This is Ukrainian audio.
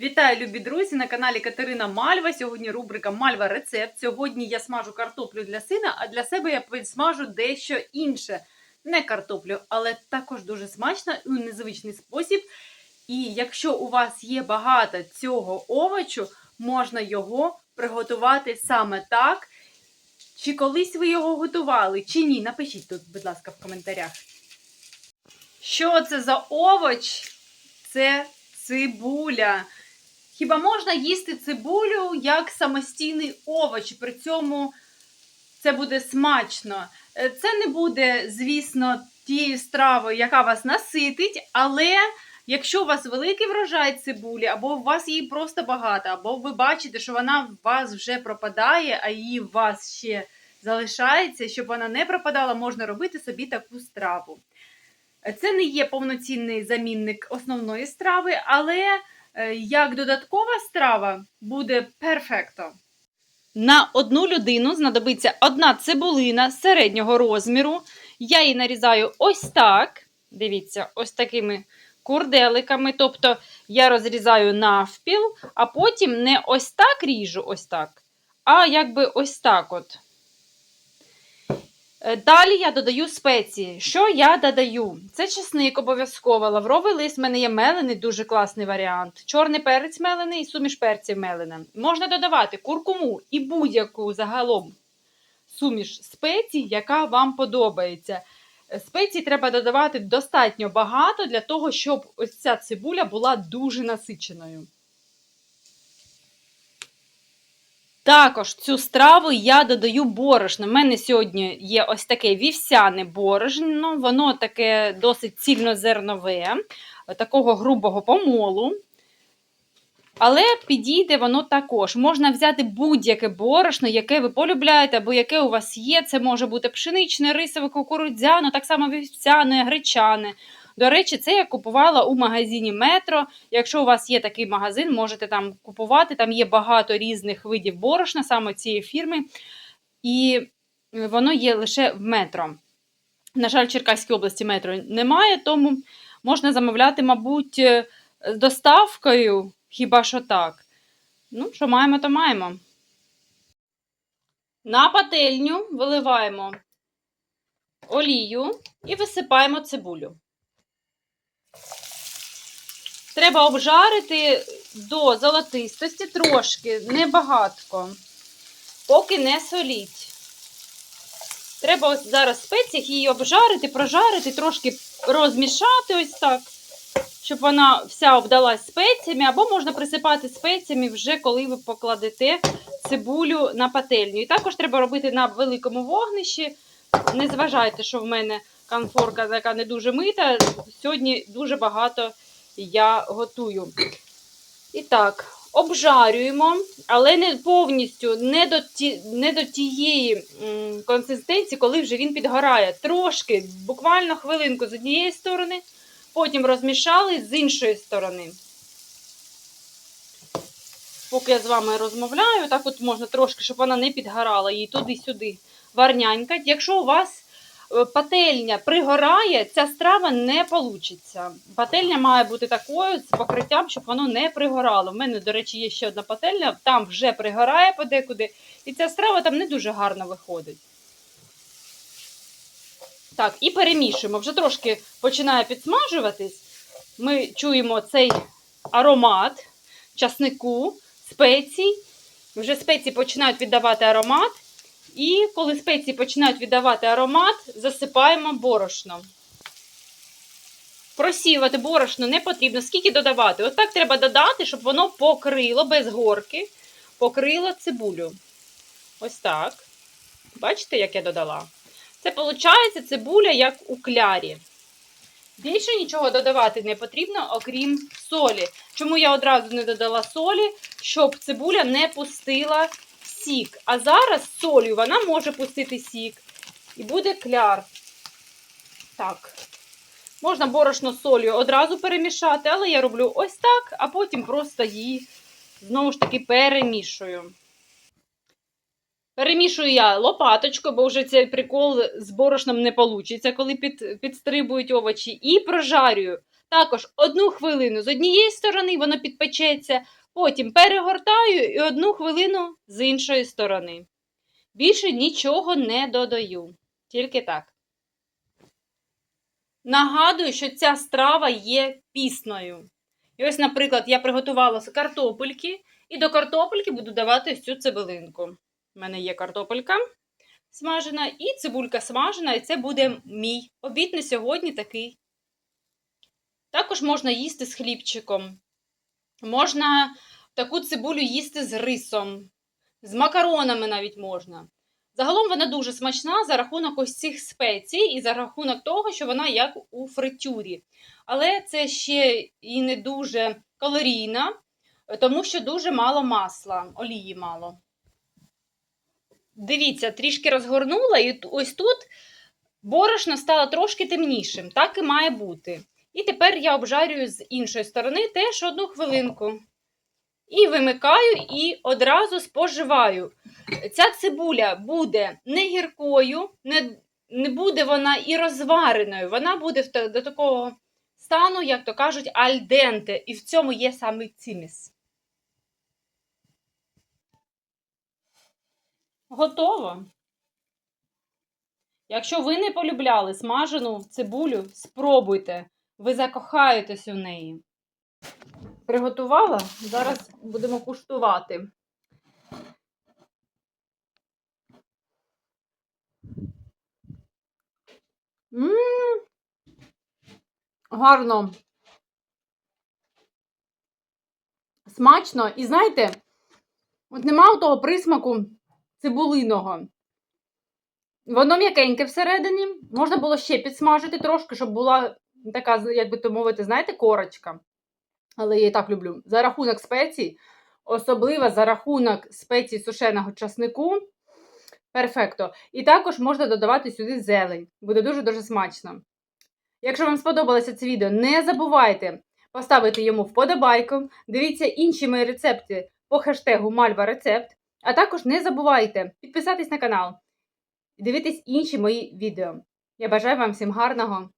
Вітаю, любі друзі! На каналі Катерина Мальва. Сьогодні рубрика Мальва Рецепт. Сьогодні я смажу картоплю для сина, а для себе я підсмажу дещо інше. Не картоплю, але також дуже смачно у незвичний спосіб. І якщо у вас є багато цього овочу, можна його приготувати саме так. Чи колись ви його готували, чи ні? Напишіть тут, будь ласка, в коментарях. Що це за овоч? Це цибуля. Хіба можна їсти цибулю як самостійний овоч? При цьому це буде смачно. Е, Це не буде, звісно, тією стравою, яка вас наситить, але якщо у вас великий врожай цибулі, або у вас її просто багато, або ви бачите, що вона в вас вже пропадає, а її в вас ще залишається, щоб вона не пропадала, можна робити собі таку страву. Е, Це не є повноцінний замінник основної страви, але як додаткова страва буде перфекто. На одну людину знадобиться одна цибулина середнього розміру. Я її нарізаю ось так. Дивіться, ось такими курделиками. Тобто я розрізаю навпіл, а потім не ось так ріжу, ось так, а якби ось так от. Е, Далі я додаю спеції. Що я додаю? Це чесник обов'язково. Лавровий лист в мене є мелений, дуже класний варіант. Чорний перець мелений і суміш перців мелена. Можна додавати куркуму і будь-яку загалом суміш спецій, яка вам подобається. Е, Спецій треба додавати достатньо багато для того, щоб ось ця цибуля була дуже насиченою. Також цю страву я додаю борошно. У мене сьогодні є ось таке вівсяне борошно, воно таке досить цільнозернове, такого грубого помолу. Але підійде воно також. Можна взяти будь-яке борошно, яке ви полюбляєте, або яке у вас є. Це може бути пшеничне, рисове, кукурудзяне, так само вівсяне, гречане. До речі, це я купувала у магазині Метро. Якщо у вас є такий магазин, можете там купувати. Там є багато різних видів борошна, саме цієї фірми. І воно є лише в метро. На жаль, в Черкаській області метро немає, тому можна замовляти, мабуть, е, з доставкою, хіба що так. Ну, що маємо, то маємо. На пательню виливаємо олію і висипаємо цибулю. Треба обжарити до золотистості трошки, небагатко, поки не соліть. Треба ось зараз спеціях її обжарити, прожарити, трошки розмішати ось так, щоб вона вся обдалась спеціями, або можна присипати спеціями вже коли ви покладете цибулю на пательню. І також треба робити на великому вогнищі. Не зважайте, що в мене конфорка, яка не дуже мита. Сьогодні дуже багато я готую. І так, обжарюємо, але не повністю, не до, ті, не до тієї консистенції, коли вже він підгорає. Трошки, буквально хвилинку з однієї сторони, потім розмішали з іншої сторони. Поки я з вами розмовляю, так от можна трошки, щоб вона не підгорала її туди-сюди варнянька. Якщо у вас пательня пригорає, ця страва не вийде. Пательня має бути такою з покриттям, щоб воно не пригорало. У мене, до речі, є ще одна пательня, там вже пригорає подекуди, і ця страва там не дуже гарно виходить. Так, і перемішуємо. Вже трошки починає підсмажуватись. Ми чуємо цей аромат часнику, спецій. Вже спеції починають віддавати аромат. І коли спеції починають віддавати аромат, засипаємо борошно. Просіювати борошно не потрібно. Скільки додавати? Отак треба додати, щоб воно покрило без горки, покрило цибулю. Ось так. Бачите, як я додала? Це виходить цибуля, як у клярі. Більше нічого додавати не потрібно, окрім солі. Чому я одразу не додала солі, щоб цибуля не пустила сік. А зараз солью вона може пустити сік. І буде кляр. Так. Можна борошно з солью одразу перемішати, але я роблю ось так, а потім просто її знову ж таки перемішую. Перемішую я лопаточкою, бо вже цей прикол з борошном не вийде, коли під, підстрибують овочі. І прожарюю Також одну хвилину з однієї сторони воно підпечеться, потім перегортаю і одну хвилину з іншої сторони. Більше нічого не додаю. Тільки так. Нагадую, що ця страва є пісною. І ось, наприклад, я приготувала картопельки, і до картопельки буду давати ось цю цибулинку. У мене є картопелька смажена і цибулька смажена, і це буде мій обід на сьогодні такий. Також можна їсти з хлібчиком. Можна таку цибулю їсти з рисом, з макаронами навіть можна. Загалом вона дуже смачна за рахунок ось цих спецій і за рахунок того, що вона як у фритюрі. Але це ще і не дуже калорійна, тому що дуже мало масла, олії мало. Дивіться, трішки розгорнула, і ось тут борошно стало трошки темнішим. Так і має бути. І тепер я обжарюю з іншої сторони теж одну хвилинку. І вимикаю, і одразу споживаю. Ця цибуля буде не гіркою, не, не буде вона і розвареною. Вона буде до такого стану, як то кажуть, альденте. І в цьому є саме ціміс. Готово. Якщо ви не полюбляли смажену цибулю, спробуйте. Ви закохаєтесь у неї. Приготувала? Зараз будемо куштувати. М, Гарно. Смачно. І знаєте, от нема того присмаку цибулиного. Воно м'якеньке всередині. Можна було ще підсмажити трошки, щоб була така, як би то мовити, знаєте, корочка. Але я і так люблю. За рахунок спецій, особливо за рахунок спецій сушеного часнику. Перфекто. І також можна додавати сюди зелень. Буде дуже-дуже смачно. Якщо вам сподобалося це відео, не забувайте поставити йому вподобайку. Дивіться інші мої рецепти по хештегу Мальва Рецепт. А також не забувайте підписатись на канал і дивитись інші мої відео. Я бажаю вам всім гарного